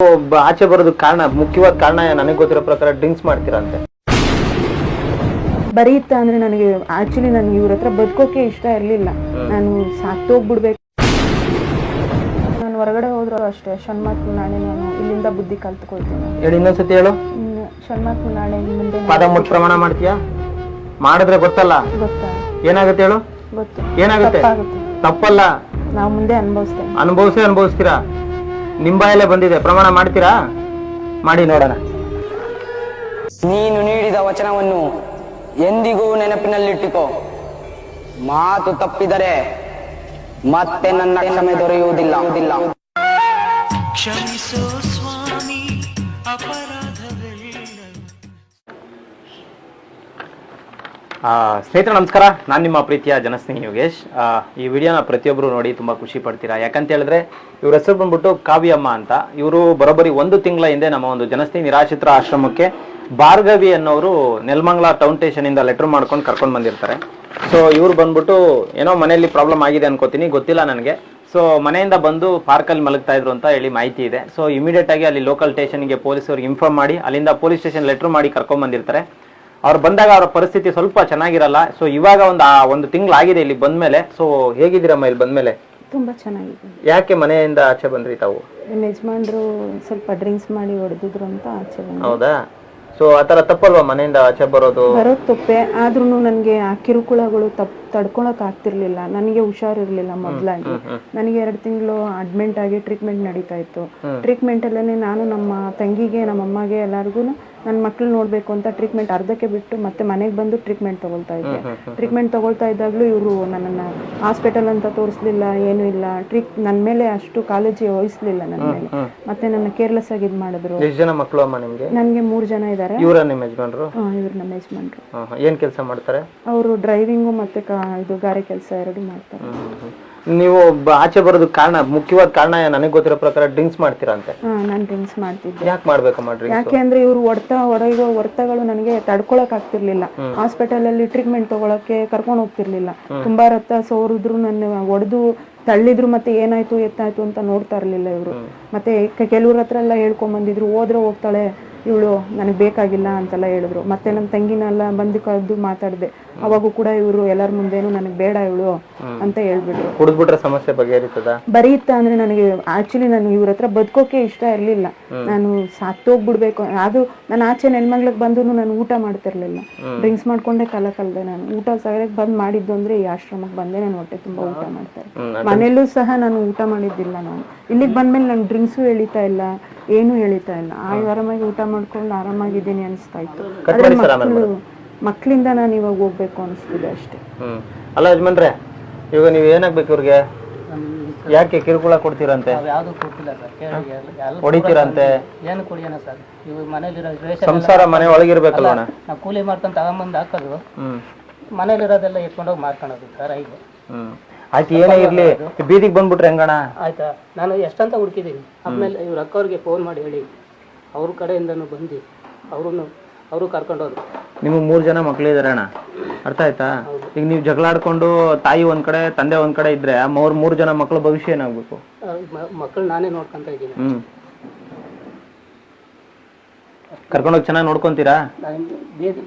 ಒಬ್ಬ ಆಚೆ ಬರೋದಕ್ಕೆ ಕಾರಣ ಮುಖ್ಯವಾದ ಕಾರಣ ನನಗೆ ಗೊತ್ತಿರೋ ಪ್ರಕಾರ ಡ್ರಿಂಕ್ಸ್ ಮಾಡ್ತೀರಂತೆ ಬರೀತ ಅಂದ್ರೆ ನನಗೆ ಆಕ್ಚುಲಿ ನನ್ಗೆ ಇವ್ರ ಹತ್ರ ಬದುಕೋಕೆ ಇಷ್ಟ ಇರಲಿಲ್ಲ. ನಾನು ಸಾಕ್ತೋಗ್ಬಿಡ್ಬೇಕು ನಾನು ಹೊರಗಡೆ ಹೋದ್ರು ಅಷ್ಟೇ ಷಣ್ಮಾತ್ ನಾನು ಇಲ್ಲಿಂದ ಬುದ್ಧಿ ಕಲ್ತ್ಕೊಳ್ತೀನಿ. ಹೇಳಿ ಇನ್ನೊಂದ್ಸತಿ ಹೇಳು. ಷಣ್ಮಾತ್ ನಾಳೆ ಇನ್ ಮುಂದೆ ಪಾದ ಮುಟ್ಟು ಪ್ರಮಾಣ ಮಾಡ್ತೀಯಾ? ಮಾಡಿದ್ರೆ ಗೊತ್ತಲ್ಲ? ಗೊತ್ತಾ? ಏನಾಗುತ್ತೆ ಹೇಳು? ಗೊತ್ತು. ಏನಾಗುತ್ತೆ? ತಪ್ಪಾಗುತ್ತೆ. ತಪ್ಪಲ್ಲ? ನಾವು ಮುಂದೆ ಅನುಭವಿಸ್ತೇವೆ ಅನುಭವಿಸೇ ಅನುಭವಿಸ್ತೀರಾ? ನಿಂಬಾಯಲ್ಲೇ ಬಂದಿದೆ. ಪ್ರಮಾಣ ಮಾಡ್ತೀರಾ? ಮಾಡಿ ನೋಡೋಣ. ನೀನು ನೀಡಿದ ವಚನವನ್ನು ಎಂದಿಗೂ ನೆನಪಿನಲ್ಲಿಟ್ಟುಕೋ. ಮಾತು ತಪ್ಪಿದರೆ ಮತ್ತೆ ನನ್ನ ಕ್ಷಮೆ ದೊರೆಯುವುದಿಲ್ಲ. ಆ, ಸ್ನೇಹಿತರೆ, ನಮಸ್ಕಾರ. ನಾನು ನಿಮ್ಮ ಪ್ರೀತಿಯ ಜನಸ್ನೇಹಿ ಯೋಗೇಶ್. ಈ ವಿಡಿಯೋನ ಪ್ರತಿಯೊಬ್ಬರು ನೋಡಿ ತುಂಬ ಖುಷಿ ಪಡ್ತೀರಾ? ಯಾಕಂತ ಹೇಳಿದ್ರೆ, ಇವ್ರ ಹೆಸರು ಬಂದ್ಬಿಟ್ಟು ಕಾವ್ಯಮ್ಮ ಅಂತ. ಇವರು ಬರೋಬ್ಬರಿ ಒಂದು ತಿಂಗಳ ಹಿಂದೆ ನಮ್ಮ ಒಂದು ಜನಸ್ನೇಹಿ ನಿರಾಶ್ರಿತರ ಆಶ್ರಮಕ್ಕೆ ಭಾರ್ಗವಿ ಅನ್ನೋರು ನೆಲಮಂಗ್ಲ ಟೌನ್ ಸ್ಟೇಷನ್ ಇಂದ ಲೆಟರ್ ಮಾಡ್ಕೊಂಡು ಕರ್ಕೊಂಡು ಬಂದಿರ್ತಾರೆ. ಸೊ ಇವ್ರು ಬಂದ್ಬಿಟ್ಟು ಏನೋ ಮನೆಯಲ್ಲಿ ಪ್ರಾಬ್ಲಮ್ ಆಗಿದೆ ಅನ್ಕೋತೀನಿ, ಗೊತ್ತಿಲ್ಲ ನನಗೆ. ಸೊ ಮನೆಯಿಂದ ಬಂದು ಪಾರ್ಕಲ್ಲಿ ಮಲಗ್ತಾ ಇದ್ರು ಅಂತ ಹೇಳಿ ಮಾಹಿತಿ ಇದೆ. ಸೊ ಇಮಿಡಿಯೇಟ್ ಆಗಿ ಅಲ್ಲಿ ಲೋಕಲ್ ಸ್ಟೇಷನ್ಗೆ ಪೊಲೀಸರಿಗೆ ಇನ್ಫಾರ್ಮ್ ಮಾಡಿ, ಅಲ್ಲಿಂದ ಪೊಲೀಸ್ ಸ್ಟೇಷನ್ ಲೆಟರ್ ಮಾಡಿ ಕರ್ಕೊಂಡ್ ಬಂದಿರ್ತಾರೆ. ಅವ್ರು ಬಂದಾಗ ಅವರ ಪರಿಸ್ಥಿತಿ ಸ್ವಲ್ಪ ಚೆನ್ನಾಗಿರಲ್ಲ. ಸೊ ಇವಾಗ ಒಂದು ಆ ಒಂದು ತಿಂಗಳಾಗಿದೆ ಇಲ್ಲಿ ಬಂದ್ಮೇಲೆ. ಸೊ ಹೇಗಿದ್ದೀರಮ್ಮ ಇಲ್ಲಿ ಬಂದ್ಮೇಲೆ? ತುಂಬಾ ಚೆನ್ನಾಗಿದೆ. ಯಾಕೆ ಮನೆಯಿಂದ ಆಚೆ ಬಂದ್ರಿ ತಾವು? ನಮ್ಮ ಯಜಮಾನ್ರು ಸ್ವಲ್ಪ ಡ್ರಿಂಕ್ಸ್ ಮಾಡಿ ಹೊಡೆದಿದ್ರು ಅಂತ ಆಚೆ ಬಂದೆ ಹೌದಾ? ಸೊ ಆತರ ತಪ್ಪಲ್ವಾ ಮನೆಯಿಂದ ಆಚೆ ಬರೋದು? ಬರೋದ್ ತಪ್ಪೆ. ಆದ್ರೂ ನನಗೆ ಆ ಕಿರುಕುಳಗಳು ತಪ್ ತಡ್ಕೊಳಕ್ ಆಗ್ತಿರ್ಲಿಲ್ಲ. ನನಗೆ ಹುಷಾರಿರ್ಲಿಲ್ಲ ಮೊದ್ಲಾಗಿ. ನನಗೆ ಎರಡು ತಿಂಗಳು ಅಡ್ಮಿಂಟ್ ಆಗಿ ಟ್ರೀಟ್ಮೆಂಟ್ ನಡೀತಾ ಇತ್ತು. ಟ್ರೀಟ್ಮೆಂಟ್ ಅಲ್ಲೇ ನಾನು ನಮ್ಮ ತಂಗಿಗೆ ನಮ್ಮ ಅಮ್ಮಗೆ ಎಲ್ಲರಿಗೂ ನನ್ನ ಮಕ್ಳು ನೋಡಬೇಕು ಅಂತ ಟ್ರೀಟ್ಮೆಂಟ್ ಅರ್ಧಕ್ಕೆ ಬಿಟ್ಟು ಮತ್ತೆ ಮನೆಗೆ ಬಂದು ಟ್ರೀಟ್ಮೆಂಟ್ ತಗೊಳ್ತಾ ಇದ್ದೆ. ಟ್ರೀಟ್ಮೆಂಟ್ ತಗೊಳ್ತಾ ಇದ್ದಾಗ್ಲೂ ಇವರು ನನ್ನನ್ನ ಹಾಸ್ಪಿಟಲ್ ಅಂತ ತೋರಿಸ್ಲಿಲ್ಲ ಏನು ಇಲ್ಲ. ಟ್ರೀಟ್ ನನ್ನ ಮೇಲೆ ಅಷ್ಟು ಕಾಳಜಿ ವಹಿಸ್ಲಿಲ್ಲ ನನ್ನ ಮೇಲೆ. ಮತ್ತೆ ನನ್ನ ಕೇರ್ಲೆಸ್ ಆಗಿ ಇದು ಮಾಡಿದ್ರು. ಎಷ್ಟು ಜನ ಮಕ್ಕಳು ಅಮ್ಮ ನಿಮಗೆ? ನನಗೆ ಮೂರು ಜನ ಇದ್ದಾರೆ ಇವರ ನಿಮ್ಮ ಯಜಮಾನ್ರು? ಇವ್ರು ನಮ್ಮ ಯಜಮಾನ್ರು. ಏನು. ಕೆಲಸ ಮಾಡ್ತಾರೆ? ಅವರು ಡ್ರೈವಿಂಗು ಮತ್ತೆ ಕಾ- ಇದು ಗಾರೆ ಕೆಲಸ ಎರಡು ಮಾಡ್ತಾರೆ. ನೀವು ಬ- ಆಚೆ ಬರೋದು ಕಾರಣ ಮುಖ್ಯವಾದ ಕಾರಣ ನನಗೆ ಗೊತ್ತಿರೋ ಪ್ರಕಾರ ಡ್ರಿಂಕ್ಸ್ ಮಾಡ್ತೀರಂತೆ ಅಂತ? ನಾನು ಡ್ರಿಂಕ್ಸ್ ಮಾಡ್ತಿದ್ದೆ. ಯಾಕೆ ಮಾಡ್ಬೇಕಮ್ಮ ಡ್ರಿಂಕ್ಸ್ ಯಾಕೆ ಅಂದ್ರೆ ಇವ್ರು ಹೊಡ್ತ ಹೊಡೆಯುವ ಹೊಡೆತಗಳು ನನಗೆ ತಡ್ಕೊಳಕ್ ಆಗ್ತಿರ್ಲಿಲ್ಲ. ಹಾಸ್ಪಿಟಲ್ ಅಲ್ಲಿ ಟ್ರೀಟ್ಮೆಂಟ್ ತಗೊಳಕ್ಕೆ ಕರ್ಕೊಂಡು ಹೋಗ್ತಿರ್ಲಿಲ್ಲ. ತುಂಬಾ ರಕ್ತ ಸೋರಿದ್ರು ನನ್ನ ಹೊಡೆದು ತಳ್ಳಿದ್ರು ಮತ್ತೆ ಏನಾಯ್ತು ಎತ್ತಾಯ್ತು ಅಂತ ನೋಡ್ತಾ ಇರ್ಲಿಲ್ಲ ಇವರು. ಮತ್ತೆ ಕೆ- ಕೆಲವ್ರ ಹತ್ರ ಎಲ್ಲ ಹೇಳ್ಕೊಂಡ್ ಬಂದಿದ್ರು ಹೋದ್ರೆ ಹೋಗ್ತಾಳೆ ಇವಳು ನನಗೆ ಬೇಕಾಗಿಲ್ಲ ಅಂತೆಲ್ಲ ಹೇಳಿದ್ರು. ಮತ್ತೆ ನನ್ನ ತಂಗಿನೆಲ್ಲ ಬಂದು ಕದ್ದು ಮಾತಾಡಿದೆ. ಅವಾಗೂ ಕೂಡ ಇವರು ಎಲ್ಲರ ಮುಂದೇನು ನನಗೆ ಬೇಡ ಇವಳು ಅಂತ ಹೇಳ್ಬಿಟ್ರು. ಕುಡಿದ್ಬಿಟ್ರೆ ಸಮಸ್ಯೆ ಬಗೆಹರಿತದ? ಬರೀತ ಅಂದ್ರೆ ನನಗೆ ಆಕ್ಚುಲಿ ನಾನು ಇವ್ರ ಹತ್ರ ಬದುಕೋಕೆ ಇಷ್ಟ ಇರ್ಲಿಲ್ಲ. ನಾನು ಸಾಕ್ತೋಗ್ಬಿಡ್ಬೇಕು ಅದು ನಾನು ಆಚೆ ನೆನ್ಮಗ್ಳಿಗೆ ಬಂದು ನಾನು ಊಟ ಮಾಡ್ತಿರ್ಲಿಲ್ಲ. ಡ್ರಿಂಕ್ಸ್ ಮಾಡ್ಕೊಂಡೆ ಕಾಲ ಕಲ್ದೆ ನಾನು. ಊಟ ಸರಿಯಾಗಿ ಬಂದ್ ಮಾಡಿದ್ದು ಅಂದ್ರೆ ಈ ಆಶ್ರಮಕ್ಕೆ ಬಂದೆ ನಾನು ಹೊಟ್ಟೆ ತುಂಬಾ ಊಟ ಮಾಡ್ತಾರೆ ಮನೇಲೂ ಸಹ ನಾನು ಊಟ ಮಾಡಿದ್ದಿಲ್ಲ ನಾನು. ಇಲ್ಲಿಗೆ ಬಂದ್ಮೇಲೆ ನಾನು ಡ್ರಿಂಕ್ಸು ಎಳಿತಾ ಇಲ್ಲ ಏನು ಎಳಿತಾ ಇಲ್ಲ. ಆ ಆರಾಮಾಗಿ ಊಟ ಮಾಡ್ಕೊಂಡು ಆರಾಮಾಗಿದ್ದೀನಿ ಅನಿಸ್ತಾ ಇತ್ತು. ಆದ್ರೆ ಮಕ್ಕಳು ಮಕ್ಕಳಿಂದ ನಾನು ಇವಾಗ ಹೋಗ್ಬೇಕು ಅನಿಸ್ತಿದೆ ಅಷ್ಟೇ. ಹ್ಮ್. ಅಲ್ಲ ಯಜಮಾನ್ರೆ ಇವಾಗ ನೀವು ಏನಾಗ್ಬೇಕು ಇವ್ರಿಗೆ? ಯಾಕೆ ಕಿರುಕುಳ ಕೊಡ್ತೀರಂತೆ? ಯಾವುದು ಕೊಟ್ಟಿಲ್ಲ ಸರ್. ಕೇಳಿ ಎಲ್ಲ ಹೊಡಿತೀರಂತೆ? ಏನು ಕುಡಿಯೋಣ ಸರ್? ಇವಾಗ ಮನೇಲಿರೋ ರೇಷನ್ ಸಂಸಾರ ಮನೆ ಒಳಗಿರ್ಬೇಕಲ್ಲ ಅಣ್ಣ ನಾವು ಕೂಲಿ ಮಾಡ್ಕೊಂಡು ತಗೊಂಬಂದು ಹಾಕೋದು. ಹ್ಮ್. ಮನೇಲಿರೋದೆಲ್ಲ ಎತ್ಕೊಂಡೋಗಿ ಮಾರ್ಕೊಳೋದು ಸರ್ ಐದು ಹ್ಮ್. ಆಯ್ತು ಏನೇ ಇರ್ಲಿ. ಬೀದಿಗೆ ಬಂದ್ಬಿಟ್ರೆ ಹೆಂಗಣ ಆಯ್ತಾ? ನಾನು ಎಷ್ಟಂತ ಹುಡುಕಿದ್ದೀನಿ. ಆಮೇಲೆ ಇವ್ರ ಅಕ್ಕವ್ರಿಗೆ ಫೋನ್ ಮಾಡಿ ಹೇಳಿ. ಅವ್ರ ಕಡೆಯಿಂದನೂ ಬಂದು ಅವ್ರನ್ನು ಅವರು ಕರ್ಕೊಂಡೋದ್ರು. ನಿಮಗೆ ಮೂರು ಜನ ಮಕ್ಕಳಿದ್ದಾರೆ ಅಣ್ಣ. ಅರ್ಥ ಆಯ್ತಾ? ಈಗ ನೀವು ಜಗಳಾಡ್ಕೊಂಡು ತಾಯಿ ಒಂದ್ ಕಡೆ ತಂದೆ ಒಂದ್ ಕಡೆ ಇದ್ರೆ ಮೂರು ಜನ ಮಕ್ಕಳ ಭವಿಷ್ಯ ಏನಾಗ್ಬೇಕು ಮಕ್ಕಳು ನಾನೇ ನೋಡ್ಕೊಂತ ಇದ್ದೀನಿ. ಹ್ಮ್. ಕರ್ಕೊಂಡೋಗಿ ಚೆನ್ನಾಗಿ ನೋಡ್ಕೊಂತೀರಾ? ನಾನು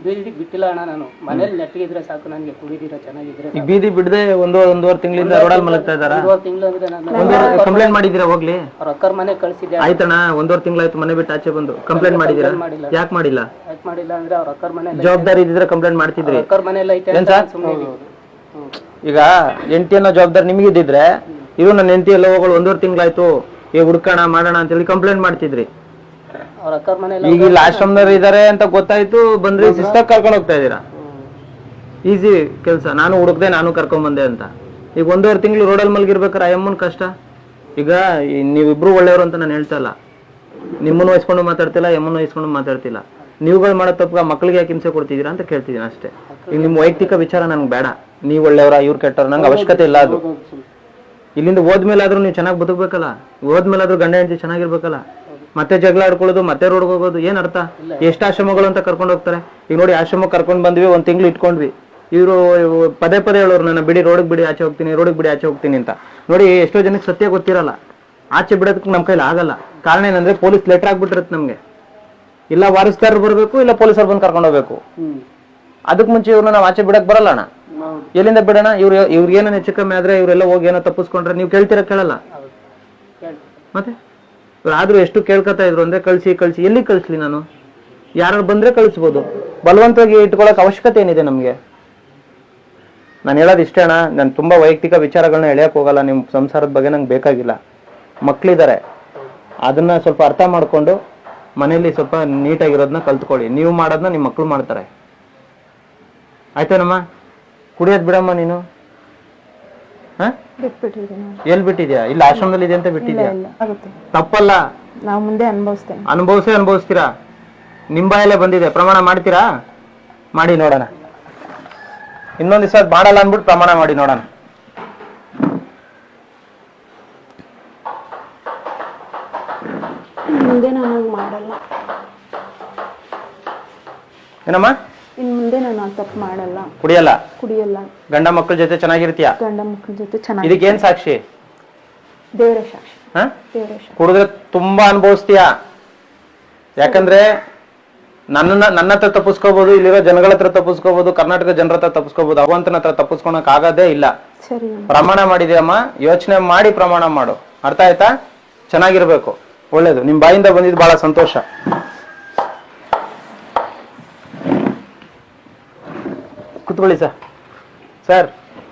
ಬೀದಿ ಬಿಟ್ಟಿಲ್ಲ ಅಣ್ಣ ನಾನು. ಮನೇಲಿ ನೆಟ್ಟಿಗಿದ್ರೆ ಸಾಕು ನನಗೆ ಕುಡಿದಿರ ಚೆನ್ನಾಗಿದ್ರೆ ಈಗ ಬೀದಿ ಬಿಡದೆ ಒಂದು ಒಂದೂವರೆ ತಿಂಗಳಿಂದ ರೋಡಲ್ಲಿ ಮಲಗ್ತಾ ಇದಾರ ಒಂದೂವರೆ ತಿಂಗಳು ಅಂದ್ರೆ ನಾನು ಒಂದೂವರೆ ಕಂಪ್ಲೇಂಟ್ ಮಾಡಿದ್ದೀರಾ ಹೋಗ್ಲಿ? ಅವ್ರ ಅಕ್ಕರ ಮನೆ ಕಳಿಸಿದ್ದೆ. ಆಯ್ತಣ್ಣ ಒಂದೂವರೆ ತಿಂಗಳಾಯ್ತು ಮನೆ ಬಿಟ್ಟು ಆಚೆ ಬಂದು. ಕಂಪ್ಲೇಂಟ್ ಮಾಡಿದ್ದೀರಾ? ಮಾಡಿಲ್ಲ. ಯಾಕೆ ಮಾಡಿಲ್ಲ? ಯಾಕೆ ಮಾಡಿಲ್ಲ ಅಂದ್ರೆ ಅವ್ರ ಅಕ್ಕರ ಮನೆ ಜವಾಬ್ದಾರಿ ಇದ್ದಿದ್ರೆ ಕಂಪ್ಲೇಂಟ್ ಮಾಡ್ತಿದ್ರಿ. ಅಕ್ಕರ ಮನೆ ಐತೆ ಏನ್ ಸರ್? ಈಗ ಎಂಟಿ ಅನ್ನೋ ಜವಾಬ್ದಾರಿ ನಿಮಗೆ ಇದ್ದಿದ್ರೆ ಇದು ನನ್ನ ಹೆಂಡತಿ ಎಲ್ಲ ಹೋಗೋಳು ಒಂದೂವರೆ ತಿಂಗಳಾಯ್ತು ಈಗ ಹುಡ್ಕೋಣ ಮಾಡೋಣ ಅಂತೇಳಿ ಕಂಪ್ಲೇಂಟ್ ಮಾಡ್ತಿದ್ರಿ. ಅವ್ರ ಈಗ ಇಲ್ಲಿ ಆಶ್ರಮದವ್ರು ಇದಾರೆ ಅಂತ ಗೊತ್ತಾಯ್ತು ಬಂದ್ರಿ ಸಿಸ್ಟರ್ ಕರ್ಕೊಂಡು ಹೋಗ್ತಾ ಇದೀರಾ ಈಸಿ ಕೆಲಸ ನಾನು ಹುಡುಕ್ದೆ ನಾನು ಕರ್ಕೊಂಡ್ ಬಂದೆ ಅಂತ. ಈಗ ಒಂದೂವರೆ ತಿಂಗಳು ರೋಡಲ್ಲಿ ಮಲಗಿರ್ಬೇಕಾರೆ ಅಯ್ಯಮ್ಮನ ಕಷ್ಟ. ಈಗ ಈ ನೀವಿಬ್ರು ಒಳ್ಳೆಯವರು ಅಂತ ನಾನು ಹೇಳ್ತಾ ಇಲ್ಲ. ನಿಮ್ಮನ್ನು ವಹಿಸ್ಕೊಂಡು ಮಾತಾಡ್ತಿಲ್ಲ ಎಮ್ಮನ್ನು ವಹಿಸ್ಕೊಂಡು ಮಾತಾಡ್ತಿಲ್ಲ. ನೀವುಗಳು ಮಾಡೋ ತಪ್ಪ ಮಕ್ಳಿಗೆ ಯಾಕೆ ಹಿಂಸೆ ಕೊಡ್ತಿದ್ದೀರಾ ಅಂತ ಕೇಳ್ತಿದ್ದೀನಿ ಅಷ್ಟೇ. ಈಗ ನಿಮ್ಮ ವೈಯಕ್ತಿಕ ವಿಚಾರ ನನಗೆ ಬೇಡ. ನೀವು ಒಳ್ಳೆಯವರ ಇವ್ರು ಕೆಟ್ಟವ್ರ ನಂಗೆ ಅವಶ್ಯಕತೆ ಇಲ್ಲ ಅದು. ಇಲ್ಲಿಂದ ಹೋದ್ಮೇಲಾದ್ರೂ ನೀವು ಚೆನ್ನಾಗಿ ಬದುಕಬೇಕಲ್ಲ? ಹೋದ್ಮೇಲಾದ್ರೂ ಗಂಡ ಹೆಂಡತಿ ಚೆನ್ನಾಗಿರ್ಬೇಕಲ್ಲ? ಮತ್ತೆ ಜಗಳ ಆಡ್ಕೊಳ್ಳೋದು ಮತ್ತೆ ರೋಡ್ಗೆ ಹೋಗೋದು ಏನ್ ಅರ್ಥ? ಎಷ್ಟು ಆಶ್ರಮಗಳು ಅಂತ ಕರ್ಕೊಂಡು ಹೋಗ್ತಾರೆ? ಈಗ ನೋಡಿ ಆಶ್ರಮ ಕರ್ಕೊಂಡು ಬಂದ್ವಿ ಒಂದ್ ತಿಂಗಳು ಇಟ್ಕೊಂಡ್ವಿ. ಇವರು ಪದೇ ಪದೇ ಹೇಳೋರು ನನ್ನ ಬಿಡಿ ರೋಡಿಗೆ ಬಿಡಿ ಆಚೆ ಹೋಗ್ತೀನಿ ರೋಡಿಗೆ ಬಿಡಿ ಆಚೆ ಹೋಗ್ತೀನಿ ಅಂತ. ನೋಡಿ ಎಷ್ಟೋ ಜನಕ್ಕೆ ಸತ್ಯ ಗೊತ್ತಿರಲ್ಲ. ಆಚೆ ಬಿಡೋದಕ್ಕೆ ನಮ್ಮ ಕೈಲಿ ಆಗಲ್ಲ. ಕಾರಣ ಏನಂದ್ರೆ ಪೊಲೀಸ್ ಲೆಟರ್ ಆಗ್ಬಿಟ್ಟಿರುತ್ತೆ ನಮ್ಗೆ. ಇಲ್ಲ ವಾರಸ್ತಾರ ಬರಬೇಕು ಇಲ್ಲ ಪೊಲೀಸರು ಬಂದು ಕರ್ಕೊಂಡು ಹೋಗ್ಬೇಕು. ಅದಕ್ಕೆ ಮುಂಚೆ ಇವ್ರನ್ನ ನಾವು ಆಚೆ ಬಿಡಕ್ ಬರಲ್ಲ ಅಣ್ಣ. ಎಲ್ಲಿಂದ ಬಿಡೋಣ? ಇವ್ರು ಇವ್ರಿಗೆ ಏನೋ ಹೆಚ್ಚು ಕಮ್ಮಿ ಆದ್ರೆ ಇವರೆಲ್ಲ ಹೋಗಿ ಏನೋ ತಪ್ಪಿಸ್ಕೊಂಡ್ರೆ ನೀವು ಕೇಳ್ತೀರಾ ಕೇಳಲ್ಲ? ಮತ್ತೆ? ಆದ್ರೂ ಎಷ್ಟು ಕೇಳ್ಕೊತಾ ಇದ್ರು ಅಂದ್ರೆ ಕಳ್ಸಿ ಕಳ್ಸಿ. ಎಲ್ಲಿ ಕಳ್ಸಲಿ ನಾನು? ಯಾರು ಬಂದ್ರೆ ಕಳಿಸ್ಬೋದು. ಬಲವಂತವಾಗಿ ಇಟ್ಕೊಳಕ್ ಅವಶ್ಯಕತೆ ಏನಿದೆ ನಮ್ಗೆ? ನಾನು ಹೇಳೋದು ಇಷ್ಟೇ ಅಣ್ಣ. ನಾನು ತುಂಬಾ ವೈಯಕ್ತಿಕ ವಿಚಾರಗಳನ್ನ ಎಳೆಯಕ್ ಹೋಗಲ್ಲ. ನಿಮ್ ಸಂಸಾರದ ಬಗ್ಗೆ ನಂಗೆ ಬೇಕಾಗಿಲ್ಲ. ಮಕ್ಕಳಿದ್ದಾರೆ ಅದನ್ನ ಸ್ವಲ್ಪ ಅರ್ಥ ಮಾಡ್ಕೊಂಡು ಮನೇಲಿ ಸ್ವಲ್ಪ ನೀಟಾಗಿರೋದನ್ನ ಕಲ್ತ್ಕೊಳ್ಳಿ. ನೀವು ಮಾಡೋದನ್ನ ನಿಮ್ಮ ಮಕ್ಕಳು ಮಾಡ್ತಾರೆ. ಆಯ್ತೇನಮ್ಮ? ಕುಡಿಯೋದು ಬಿಡಮ್ಮ ನೀನು? ಬಿಟ್ಬಿಟ್ಟಿದ್ದೀನಿ. ಎಲ್ಲಿ ಬಿಟ್ಟಿದ್ಯಾ? ಇಲ್ಲಿ ಆಶ್ರಮದಲ್ಲಿ ಇದೆ ಅಂತ ಬಿಟ್ಟಿದ್ಯಾ ಇಲ್ಲ ಆಗುತ್ತೆ. ತಪ್ಪಲ್ಲ. ನಾವು ಮುಂದೆ ಅನುಭವಿಸ್ತೇನೆ. ಅನುಭವಿಸೇ ಅನುಭವಿಸ್ತೀರಾ? ನಿಮ್ಮ ಬಾಯಲ್ಲೇ ಬಂದಿದೆ. ಪ್ರಮಾಣ ಮಾಡ್ತೀರಾ? ಮಾಡಿ ನೋಡೋಣ. ಇನ್ನೊಂದ್ ದಿವಸ ಮಾಡಲ್ಲ ಅಂದ್ಬಿಟ್ಟು ಪ್ರಮಾಣ ಮಾಡಿ ನೋಡೋಣ. ಮುಂದೆ ನಾನು ಹಂಗ್ ಮಾಡಲ್ಲ. ಏನಮ್ಮ? ಇನ್ ಮುಂದೆ ನಾನು ಆ ತಪ್ಪು ಮಾಡಲ್ಲ. ಕುಡಿಯಲ್ಲ? ಕುಡಿಯಲ್ಲ. ಗಂಡ ಮಕ್ಕಳ ಜೊತೆ ಚೆನ್ನಾಗಿರ್ತೀಯ? ಗಂಡ ಮಕ್ಕಳ ಜೊತೆ ಚೆನ್ನಾಗಿ ಇದಕ್ಕೇನ್ ಸಾಕ್ಷಿ? ದೇವರ ಸಾಕ್ಷಿ. ಹ? ದೇವರ ಸಾಕ್ಷಿ. ಕುಡಿದ್ರೆ ತುಂಬಾ ಅನುಭವಿಸ್ತೀಯ? ಯಾಕಂದ್ರೆ ನನ್ನನ್ನ ನನ್ನ ಹತ್ರ ತಪ್ಪಿಸ್ಕೋಬಹುದು ಇಲ್ಲಿರೋ ಜನಗಳ ಹತ್ರ ತಪ್ಪಿಸ್ಕೋಬಹುದು ಕರ್ನಾಟಕ ಜನರ ಹತ್ರ ತಪ್ಪಿಸ್ಕೋಬಹುದು ಭಗವಂತನ ಹತ್ರ ತಪ್ಪಿಸ್ಕೊಳಕ್ ಆಗದೇ ಇಲ್ಲ. ಸರಿ ಪ್ರಮಾಣ ಮಾಡಿದ್ಯಮ್ಮ ಯೋಚನೆ ಮಾಡಿ ಪ್ರಮಾಣ ಮಾಡು. ಅರ್ಥ ಆಯ್ತಾ? ಚೆನ್ನಾಗಿರ್ಬೇಕು. ಒಳ್ಳೇದು. ನಿಮ್ ಬಾಯಿಂದ ಬಂದಿದ್ದು ಬಹಳ ಸಂತೋಷ. ಕುತ್ಕೊಳ್ಳಿ ಸರ್. ಸರ್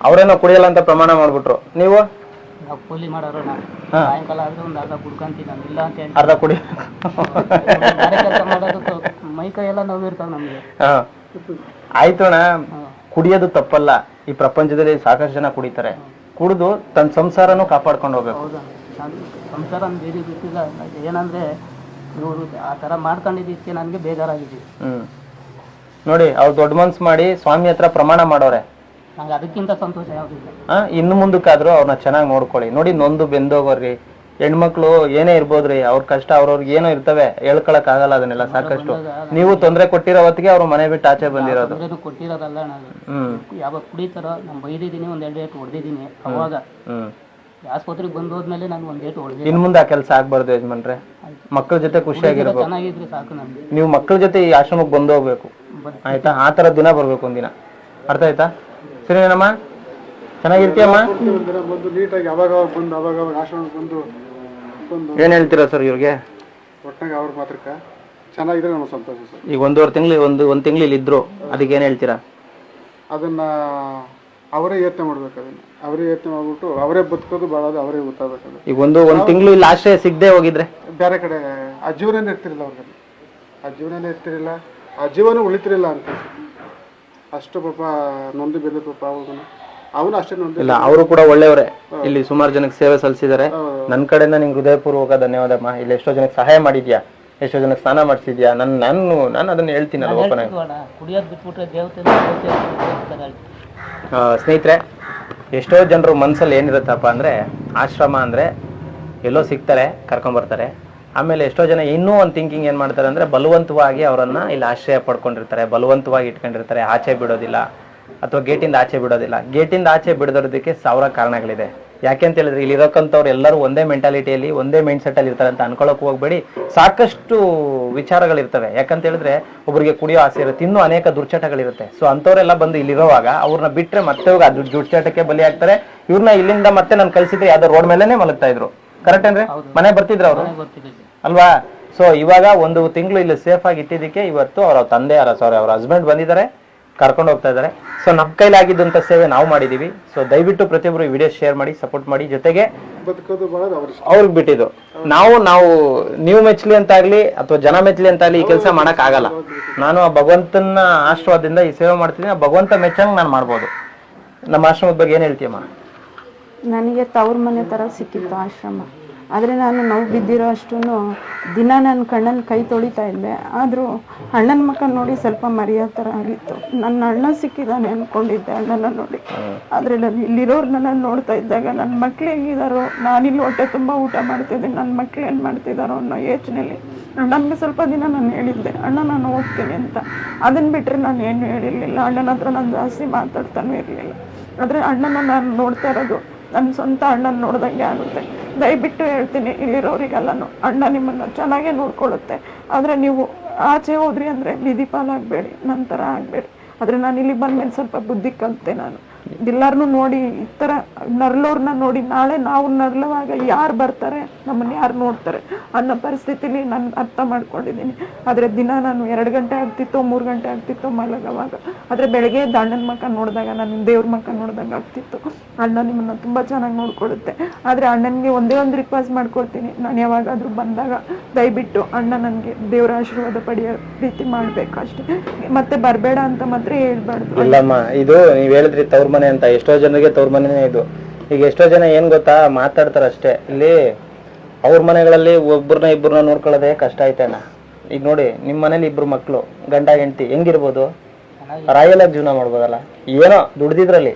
ಅವರೇನೋ ಕುಡಿಯಲ್ಲ ಅಂತ ಪ್ರಮಾಣ ಮಾಡ್ಬಿಟ್ರು. ನೀವು? ನಾವು ಕೂಲಿ ಮಾಡೋರು ಹಾ. ಸಾಯಂಕಾಲ ಆದ್ರೆ ಒಂದು ಅರ್ಧ ಕುಡ್ಕೊಂತೀನಿ ನಾನು ಇಲ್ಲ ಅಂತ ಹೇಳಿ ಅರ್ಧ ಕುಡಿ ಬೇರೆ ಕೆಲಸ ಮಾಡೋದಕ್ಕೂ ಮೈ ಕೈ ಎಲ್ಲ ನೋವು ಇರ್ತಾವೆ ನಮಗೆ. ಹಾ. ಆಯ್ತು ಅಣ್ಣ. ಕುಡಿಯೋದು ತಪ್ಪಲ್ಲ. ಈ ಪ್ರಪಂಚದಲ್ಲಿ ಸಾಕಷ್ಟು ಜನ ಕುಡಿತಾರೆ. ಕುಡಿದು ತನ್ನ ಸಂಸಾರನೂ ಕಾಪಾಡ್ಕೊಂಡು ಹೋಗ್ಬೇಕು. ಹೌದಾ. ನಾನು ಸಂಸಾರ ಬೇರೆ ಬಿಟ್ಟಿಲ್ಲ. ಏನಂದ್ರೆ ಇವರು ಆ ತರ ಮಾಡ್ಕೊಂಡಿದ್ದಕ್ಕೆ ನನಗೆ ಬೇಜಾರಾಗಿದೆ. ಹ್ಮ್. ನೋಡಿ ಅವ್ರು ದೊಡ್ಡ ಮನ್ಸ್ ಮಾಡಿ ಸ್ವಾಮಿ ಹತ್ರ ಪ್ರಮಾಣ ಮಾಡೋರೆ. ನಂಗೆ ಅದಕ್ಕಿಂತ ಸಂತೋಷ ಯಾವುದಿಲ್ಲ. ಆ ಇನ್ನು ಮುಂದಕ್ಕಾದ್ರೂ ಅವ್ರನ್ನ ಚೆನ್ನಾಗಿ ನೋಡ್ಕೊಳ್ಳಿ. ನೋಡಿ ನೊಂದು ಬೆಂದೋಗೋರ್ರಿ. ಹೆಣ್ಮಕ್ಳು ಏನೇ ಇರ್ಬೋದ್ರಿ ಅವ್ರ ಕಷ್ಟ ಅವ್ರವ್ರಿಗೆ ಏನೋ ಇರ್ತವೆ ಹೇಳ್ಕೊಳಕ್ ಆಗಲ್ಲ ಅದನ್ನೆಲ್ಲ ಸಾಕಷ್ಟು. ನೀವು ತೊಂದರೆ ಕೊಟ್ಟಿರೋ ಹೊತ್ತಿಗೆ ಅವ್ರ ಮನೆ ಬಿಟ್ಟು ಆಚೆ ಬಂದಿರೋದು. ಕೊಟ್ಟಿರೋದಲ್ಲ ನಾನು. ಹ್ಮ್. ಯಾವಾಗ ಕುಡಿತಾರೋ ನಾನು ಬೈದಿದ್ದೀನಿ ಒಂದು ಎರಡು ಡೇಟ್ ಹೊಡೆದಿದ್ದೀನಿ. ಅವಾಗ ಹ್ಮ್. ಆಸ್ಪತ್ರೆಗೆ ಬಂದು ಹೋದ್ಮೇಲೆ ನಾನು ಒಂದು ಡೇಟ್ ಹೊಡೆದಿದ್ದೀನಿ. ಇನ್ ಮುಂದೆ ಆ ಕೆಲಸ ಆಗ್ಬಾರ್ದು ಯಜಮಾನ್ರೆ. ಮಕ್ಕಳ ಜೊತೆ ಖುಷಿಯಾಗಿರ್ಬೇಕು. ಚೆನ್ನಾಗಿದ್ರೆ ಸಾಕು ನೀವು ಮಕ್ಕಳ ಜೊತೆ ಈ ಆಶ್ರಮಕ್ಕೆ ಬಂದು ಹೋಗ್ಬೇಕು ಆಯ್ತಾ? ಆ ತರ ದಿನ ಬರ್ಬೇಕು ಒಂದಿನ. ಅರ್ಥ ಆಯ್ತಾ? ಸರಿನಮ್ಮ? ಚೆನ್ನಾಗಿರ್ತೀಯಮ್ಮ? ಬಂದು ನೀಟಾಗಿ ಅವಾಗ ಅವಾಗ ಬಂದು ಅವಾಗ ಅವಾಗ ಬಂದು ಬಂದು ಏನ್ ಹೇಳ್ತೀರಾ ಸರ್ ಇವ್ರಿಗೆ? ಒಟ್ಟಾಗಿ ಅವ್ರ ಮಾತ್ರಕ್ಕೆ ಚೆನ್ನಾಗಿದ್ರೆ ನಮ್ಗೆ ಸಂತೋಷ ಸರ್ ಈಗ ಒಂದೂವರೆ ತಿಂಗಳು ಒಂದು ಒಂದ್ ತಿಂಗಳು ಇಲ್ಲಿ ಇದ್ರು. ಅದಕ್ಕೆ ಏನ್ ಹೇಳ್ತೀರಾ? ಅದನ್ನ ಅವರೇ ಯೋಚನೆ ಮಾಡ್ಬೇಕು ಅದನ್ನ. ಅವರೇ ಯೋಚನೆ ಮಾಡ್ಬಿಟ್ಟು ಅವರೇ ಬದುಕೋದು ಬಹಳ ಅವರೇ ಗೊತ್ತಾಗಬೇಕು ಈಗ ಒಂದು ಒಂದ್ ತಿಂಗಳು ಇಲ್ಲಿ ಆಶ್ರಯ ಸಿಗದೆ ಹೋಗಿದ್ರೆ? ಬೇರೆ ಕಡೆ ಆ ಜೀವನ ಇರ್ತಿರಲಿಲ್ಲ ಅವ್ರಿಗೆ. ಆ ಜೀವನ ಇರ್ತಿರಲಿಲ್ಲ. ಆ ಜೀವನ ಉಳಿತಿರಲಿಲ್ಲ ಅಂತ. ಅಷ್ಟು ಪಾಪ ನೊಂದು ಬೆಂದು ಪಾಪ ಅವನು. ಅವನು ಅಷ್ಟೇ ನೊಂದು ಇಲ್ಲ ಅವರು ಕೂಡ ಒಳ್ಳೆಯವರೇ. ಇಲ್ಲಿ ಸುಮಾರು ಜನಕ್ಕೆ ಸೇವೆ ಸಲ್ಲಿಸಿದ್ದಾರೆ. ನನ್ನ ಕಡೆಯಿಂದ ನಿಂಗೆ ಹೃದಯಪೂರ್ವಕ ಧನ್ಯವಾದಮ್ಮ. ಇಲ್ಲಿ ಎಷ್ಟೋ ಜನಕ್ಕೆ ಸಹಾಯ ಮಾಡಿದ್ಯಾ? ಎಷ್ಟೋ ಜನಕ್ಕೆ ಸ್ನಾನ ಮಾಡಿಸಿದ್ಯಾ? ನನ್ನ ನಾನು ನಾನು ಅದನ್ನ ಹೇಳ್ತೀನಲ್ಲ ಓಪನ್ ಆಗಿ. ಕುಡಿಯೋದು ಬಿಟ್ಬಿಟ್ರೆ ದೇವತೆ ಸ್ನೇಹಿತರೆ ಎಷ್ಟೋ ಜನರು ಮನಸ್ಸಲ್ಲಿ ಏನಿರುತ್ತಪ್ಪ ಅಂದರೆ ಆಶ್ರಮ ಅಂದರೆ ಎಲ್ಲೋ ಸಿಗ್ತಾರೆ ಕರ್ಕೊಂಬರ್ತಾರೆ ಆಮೇಲೆ ಎಷ್ಟೋ ಜನ ಇನ್ನೂ ಒಂದು ಥಿಂಕಿಂಗ್ ಏನು ಮಾಡ್ತಾರೆ ಅಂದರೆ ಬಲವಂತವಾಗಿ ಅವರನ್ನು ಇಲ್ಲಿ ಆಶ್ರಯ ಪಡ್ಕೊಂಡಿರ್ತಾರೆ, ಬಲವಂತವಾಗಿ ಇಟ್ಕೊಂಡಿರ್ತಾರೆ, ಆಚೆ ಬಿಡೋದಿಲ್ಲ ಅಥವಾ ಗೇಟಿಂದ ಆಚೆ ಬಿಡೋದಿಲ್ಲ. ಗೇಟಿಂದ ಆಚೆ ಬಿಡದೋದಕ್ಕೆ ಸಾವಿರ ಕಾರಣಗಳಿದೆ. ಯಾಕೆ ಅಂತ ಹೇಳಿದ್ರೆ ಇಲ್ಲಿ ಇರೋಕ್ಕಂಥವ್ರು ಎಲ್ಲರೂ ಒಂದೇ ಮೆಂಟಾಲಿಟಿಯಲ್ಲಿ ಒಂದೇ ಮೈಂಡ್ ಸೆಟ್ಟಲ್ಲಿ ಇರ್ತಾರೆ ಅಂತ ಅನ್ಕೊಳಕ್ ಹೋಗ್ಬೇಡಿ. ಸಾಕಷ್ಟು ವಿಚಾರಗಳಿರ್ತವೆ. ಯಾಕಂತ ಹೇಳಿದ್ರೆ ಒಬ್ಬರಿಗೆ ಕುಡಿಯೋ ಆಸೆ ಇರುತ್ತೆ, ಇನ್ನೂ ಅನೇಕ ದುರ್ಚಟಗಳಿರುತ್ತೆ. ಸೊ ಅಂಥವರೆಲ್ಲ ಬಂದು ಇಲ್ಲಿರೋವಾಗ ಅವ್ರನ್ನ ಬಿಟ್ಟರೆ ಮತ್ತೆ ಹೋಗಿ ಅದು ದುರ್ಚಟಕ್ಕೆ ಬಲಿ ಆಗ್ತಾರೆ ಇವ್ರನ್ನ ಇಲ್ಲಿಂದ ಮತ್ತೆ ನಾನು ಕಳ್ಸಿದ್ರೆ ಯಾವುದೋ ರೋಡ್ ಮೇಲೆನೆ ಮಲಗ್ತಾ ಇದ್ರು. ಕರೆಕ್ಟ್ ಏನ್ರಿ? ಮನೆ ಬರ್ತಿದ್ರ ಅವರು? ಅಲ್ವಾ? ಸೊ ಇವಾಗ ಒಂದು ತಿಂಗಳು ಇಲ್ಲಿ ಸೇಫ್ ಆಗಿ ಇಟ್ಟಿದ್ದಕ್ಕೆ ಇವತ್ತು ಅವರ ತಂದೆ ಅವರ ಸಾರಿ ಅವ್ರ ಹಸ್ಬೆಂಡ್ ಬಂದಿದ್ದಾರೆ ಕರ್ಕೊಂಡು ಹೋಗ್ತಾ ಇದ್ದಾರೆ. ಸೊ ನಮ್ಮ ಕೈಲಾಗಿದ್ದಂಥ ಸೇವೆ ನಾವು ಮಾಡಿದೀವಿ. ಸೊ ದಯವಿಟ್ಟು ಪ್ರತಿಯೊಬ್ಬರು ಈ ವಿಡಿಯೋ ಶೇರ್ ಮಾಡಿ ಸಪೋರ್ಟ್ ಮಾಡಿ. ಜೊತೆಗೆ ಅವ್ರಿಗೆ ಬಿಟ್ಟಿದ್ದು. ನಾವು ನಾವು ನೀವು ಮೆಚ್ಚಲಿ ಅಂತಾಗ್ಲಿ ಅಥವಾ ಜನ ಮೆಚ್ಚಲಿ ಅಂತಾಗ್ಲಿ ಈ ಕೆಲಸ ಮಾಡಕ್ ಆಗಲ್ಲ. ನಾನು ಆ ಭಗವಂತನ ಆಶೀರ್ವಾದದಿಂದ ಈ ಸೇವೆ ಮಾಡ್ತೀನಿ ಆ ಭಗವಂತ ಮೆಚ್ಚಂಗ್ ನಾನು ಮಾಡ್ಬೋದು. ನಮ್ಮ ಆಶ್ರಮದ ಬಗ್ಗೆ ಏನ್ ಹೇಳ್ತೀಯಮ್ಮ? ನನಗೆ ತವ್ರ ಮನೆ ಥರ ಸಿಕ್ಕಿತ್ತು ಆಶ್ರಮ. ಆದರೆ ನಾನು ನೋವು ಬಿದ್ದಿರೋ ಅಷ್ಟು ದಿನ ನನ್ನ ಕಣ್ಣಲ್ಲಿ ಕೈ ತೊಳಿತಾ ಇದ್ದೆ. ಆದರೂ ಅಣ್ಣನ ಮಕ್ಕ ನೋಡಿ ಸ್ವಲ್ಪ ಮರೆಯೋ ಥರ ಆಗಿತ್ತು. ನನ್ನ ಅಣ್ಣ ಸಿಕ್ಕಿದ್ದಾನೆ ಅಂದ್ಕೊಂಡಿದ್ದೆ ಅಣ್ಣನ ನೋಡಿ. ಆದರೆ ನಾನು ಇಲ್ಲಿರೋರ್ನೆಲ್ಲ ನೋಡ್ತಾ ಇದ್ದಾಗ ನನ್ನ ಮಕ್ಳು ಹೆಂಗಿದಾರೋ, ನಾನಿಲ್ಲಿ ಹೊಟ್ಟೆ ತುಂಬ ಊಟ ಮಾಡ್ತಿದ್ದೆ ನನ್ನ ಮಕ್ಳು ಏನು ಮಾಡ್ತಿದ್ದಾರೋ ಅನ್ನೋ ಯೋಚನೆಯಲ್ಲಿ ನನಗೆ ಸ್ವಲ್ಪ ದಿನ ನಾನು ಹೇಳಿದ್ದೆ, ಅಣ್ಣ, ನಾನು ಹೋಗ್ತೀನಿ ಅಂತ. ಅದನ್ನು ಬಿಟ್ಟರೆ ನಾನು ಏನು ಹೇಳಿರಲಿಲ್ಲ. ಅಣ್ಣನ ಹತ್ರ ನಾನು ಜಾಸ್ತಿ ಮಾತಾಡ್ತಾನೂ ಇರಲಿಲ್ಲ. ಆದರೆ ಅಣ್ಣನ ನಾನು ನೋಡ್ತಾ ಇರೋದು ನನ್ನ ಸ್ವಂತ ಅಣ್ಣನ ನೋಡ್ದಂಗೆ ಆಗುತ್ತೆ. ದಯವಿಟ್ಟು ಹೇಳ್ತೀನಿ, ಇಲ್ಲಿರೋರಿಗೆಲ್ಲನು. ಅಣ್ಣ ನಿಮ್ಮನ್ನು ಚೆನ್ನಾಗೇ ನೋಡ್ಕೊಳ್ಳುತ್ತೆ. ಆದರೆ ನೀವು ಆಚೆ ಹೋದ್ರಿ ಅಂದರೆ ಬೀದಿ ಪಾಲಾಗಬೇಡಿ, ನಂತರ ಆಗಬೇಡಿ. ಆದರೆ ನಾನು ಇಲ್ಲಿ ಬಂದ ಮೇಲೆ ಸ್ವಲ್ಪ ಬುದ್ಧಿ ಕಲಿತೆ ನಾನು. ಎಲ್ಲಾರನ್ನೂ ನೋಡಿ ಈ ಥರ ನರ್ಲೋರ್ನ ನೋಡಿ ನಾಳೆ ನಾವು ನರ್ಲವಾಗ ಯಾರು ಬರ್ತಾರೆ, ನಮ್ಮನ್ನ ಯಾರು ನೋಡ್ತಾರೆ ಅನ್ನೋ ಪರಿಸ್ಥಿತಿಲಿ ನಾನು ಅರ್ಥ ಮಾಡ್ಕೊಂಡಿದ್ದೀನಿ. ಆದರೆ ದಿನ ನಾನು ಎರಡು ಗಂಟೆ ಆಗ್ತಿತ್ತೋ, ಮೂರು ಗಂಟೆ ಆಗ್ತಿತ್ತೋ, ಮಲಗವಾಗ. ಆದರೆ ಬೆಳಗ್ಗೆ ದಾಂಡನ ಮಕ್ಕ ನೋಡಿದಾಗ, ನಾನು ದೇವ್ರ ಮಕ್ಕ ನೋಡಿದಾಗ ಆಗ್ತಿತ್ತು. ಅಣ್ಣ ನಿಮ್ಮನ್ನ ತುಂಬ ಚೆನ್ನಾಗಿ ನೋಡ್ಕೊಳ್ಳುತ್ತೆ. ಆದರೆ ಅಣ್ಣನಿಗೆ ಒಂದೇ ಒಂದು ರಿಕ್ವೆಸ್ಟ್ ಮಾಡ್ಕೊಳ್ತೀನಿ ನಾನು ಯಾವಾಗಾದರೂ ಬಂದಾಗ ದಯವಿಟ್ಟು ಅಣ್ಣ ನನಗೆ ದೇವರ ಆಶೀರ್ವಾದ ಪಡೆಯೋ ರೀತಿ ಮಾಡಬೇಕು ಅಷ್ಟೇ ಮತ್ತೆ ಬರಬೇಡ ಅಂತ ಮಾತ್ರ ಹೇಳ್ಬಾರ್ದು. ಇಲ್ಲಮ್ಮ, ಇದು ನೀವು ಹೇಳಿದ್ರಿ ತವ್ರ ಮನೆ ಅಂತ. ಎಷ್ಟೋ ಜನರಿಗೆ ತವ್ರ ಮನೆನೇ ಇದು. ಈಗ ಎಷ್ಟೋ ಜನ ಏನ್ ಗೊತ್ತಾ ಮಾತಾಡ್ತಾರ ಅಷ್ಟೇ ಇಲ್ಲಿ ಅವ್ರ ಮನೆಗಳಲ್ಲಿ ಒಬ್ಬರನ್ನ ಇಬ್ಬರನ್ನ ನೋಡ್ಕೊಳ್ಳೋದೇ ಕಷ್ಟ ಐತೆನ? ಈಗ ನೋಡಿ, ನಿಮ್ ಮನೇಲಿ ಇಬ್ರು ಮಕ್ಳು, ಗಂಡ, ಹೆಂಡತಿ, ಹೆಂಗಿರ್ಬೋದು? ರಾಯಲ್ ಆಗಿ ಜೀವನ ಮಾಡ್ಬೋದಲ್ಲ? ಏನೋ ದುಡ್ದಿದ್ರಲ್ಲಿ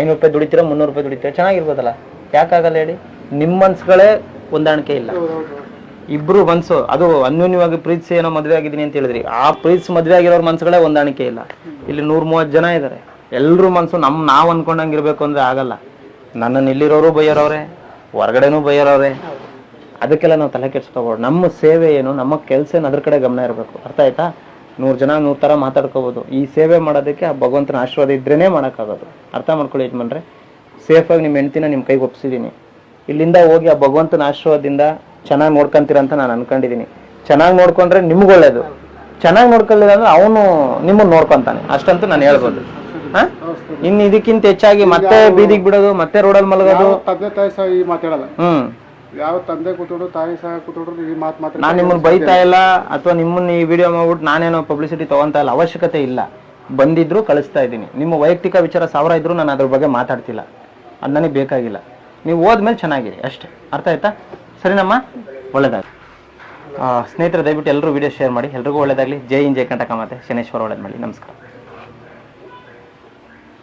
ಐನೂರು ರೂಪಾಯಿ ದುಡಿತೀರ, ಮುನ್ನೂರು ರೂಪಾಯಿ ದುಡಿತೀರ, ಚೆನ್ನಾಗಿರ್ಬೋದಲ್ಲ? ಯಾಕಾಗಲ್ಲ ಹೇಳಿ? ನಿಮ್ ಮನ್ಸುಗಳೇ ಹೊಂದಾಣಿಕೆ ಇಲ್ಲ. ಇಬ್ರು ಮನ್ಸು, ಅದು ಅನ್ಯೋನ್ಯವಾಗಿ ಪ್ರೀತಿಸಿ ಏನೋ ಮದ್ವೆ ಆಗಿದ್ದೀನಿ ಅಂತ ಹೇಳಿದ್ರಿ. ಆ ಪ್ರೀತಿಸಿ ಮದ್ವೆ ಆಗಿರೋರ್ ಮನ್ಸುಗಳೇ ಹೊಂದಾಣಿಕೆ ಇಲ್ಲ. ಇಲ್ಲಿ ನೂರ್ ಮೂವತ್ತು ಜನ ಇದಾರೆ. ಎಲ್ರು ಮನ್ಸು ನಮ್ಮ ನಾವ್ ಅನ್ಕೊಂಡಂಗೆ ಇರಬೇಕು ಅಂದ್ರೆ ಆಗಲ್ಲ. ನನ್ನನ್ನು ಇಲ್ಲಿರೋರು ಬೈಯರವ್ರೆ, ಹೊರಗಡೆನೂ ಬೈಯರವ್ರೆ. ಅದಕ್ಕೆಲ್ಲ ನಾವು ತಲೆ ಕೆಡಿಸ್ಕೋಬೋದು ನಮ್ಮ ಸೇವೆ ಏನು, ನಮ್ಮ ಕೆಲಸ ಏನು ಅದ್ರ ಕಡೆ ಗಮನ ಇರಬೇಕು. ಅರ್ಥ ಆಯ್ತಾ? ನೂರು ಜನ ನೂರು ಥರ ಮಾತಾಡ್ಕೋಬೋದು. ಈ ಸೇವೆ ಮಾಡೋದಕ್ಕೆ ಆ ಭಗವಂತನ ಆಶೀರ್ವಾದ ಇದ್ರೇನೆ ಮಾಡೋಕ್ಕಾಗೋದು. ಅರ್ಥ ಮಾಡ್ಕೊಳ್ಳಿ ಯಜಮಾನ್ರೆ. ಸೇಫಾಗಿ ನಿಮ್ಮ ಹೆಂಡ್ತಿನ ನಿಮ್ಮ ಕೈಗೆ ಒಪ್ಸಿದ್ದೀನಿ ಇಲ್ಲಿಂದ ಹೋಗಿ ಆ ಭಗವಂತನ ಆಶೀರ್ವಾದದಿಂದ ಚೆನ್ನಾಗಿ ನೋಡ್ಕೊಂತೀರ ಅಂತ ನಾನು ಅನ್ಕೊಂಡಿದ್ದೀನಿ ಚೆನ್ನಾಗಿ ನೋಡ್ಕೊಂಡ್ರೆ ನಿಮ್ಗೆ ಒಳ್ಳೇದು. ಚೆನ್ನಾಗಿ ನೋಡ್ಕೊಳ್ಳಿಲ್ಲ ಅಂದ್ರೆ ಅವನು ನಿಮ್ಮನ್ನ ನೋಡ್ಕೊತಾನೆ. ಅಷ್ಟಂತೂ ನಾನು ಹೇಳ್ಬೋದು. ಹಾ? ಇನ್ನು ಇದಕ್ಕಿಂತ ಹೆಚ್ಚಾಗಿ ಮತ್ತೆ ಬೀದಿಗೆ ಬಿಡೋದು ಮತ್ತೆ ರೋಡಲ್ಲಿ ಮಲಗೋದು. ತಂದೆ ತಾಯಿ ಸಹ ಈ ಮಾತಾಡಲ್ಲ ಹ್ಮ್. ಯಾವ ತಂದೆ ಕೂತ್ಕೊಂಡು ತಾಯಿ ಸಹ ಕೂತ್ಕೊಂಡ್ರು ಈ ಮಾತು ಮಾತ್ರ ನಾನು ನಿಮ್ಮನ್ನ ಬೈತಾ ಇಲ್ಲ ಅಥವಾ ನಿಮ್ಮನ್ನ ಈ ವಿಡಿಯೋ ಮಾಡ್ಬಿಟ್ಟು ನಾನೇನೋ ಪಬ್ಲಿಸಿಟಿ ತಗೊಂತ ಇಲ್ಲ ಅವಶ್ಯಕತೆ ಇಲ್ಲ. ಬಂದಿದ್ರು ಕಳಿಸ್ತಾ ಇದ್ದೀನಿ. ನಿಮ್ಮ ವೈಯಕ್ತಿಕ ವಿಚಾರ ಸಾವಿರ ಇದ್ರು ನಾನು ಅದ್ರ ಬಗ್ಗೆ ಮಾತಾಡ್ತಿಲ್ಲ. ಅದು ನನಗೆ ಬೇಕಾಗಿಲ್ಲ. ನೀವು ಹೋದ್ಮೇಲೆ ಚೆನ್ನಾಗಿರಿ ಅಷ್ಟೇ. ಅರ್ಥ ಆಯ್ತಾ? ಸರಿನಮ್ಮ? ಒಳ್ಳೇದಾಗ ಸ್ನೇಹಿತರೆ ದಯವಿಟ್ಟು ಎಲ್ಲರೂ ವಿಡಿಯೋ ಶೇರ್ ಮಾಡಿ. ಎಲ್ರಿಗೂ ಒಳ್ಳೇದಾಗಲಿ. ಜೈ ಇನ್ ಜೈ ಕಂಟಕ ಮತ್ತೆ ಶನೇಶ್ವರ ಒಳ್ಳೇದು ಮಾಡಿ ನಮಸ್ಕಾರ.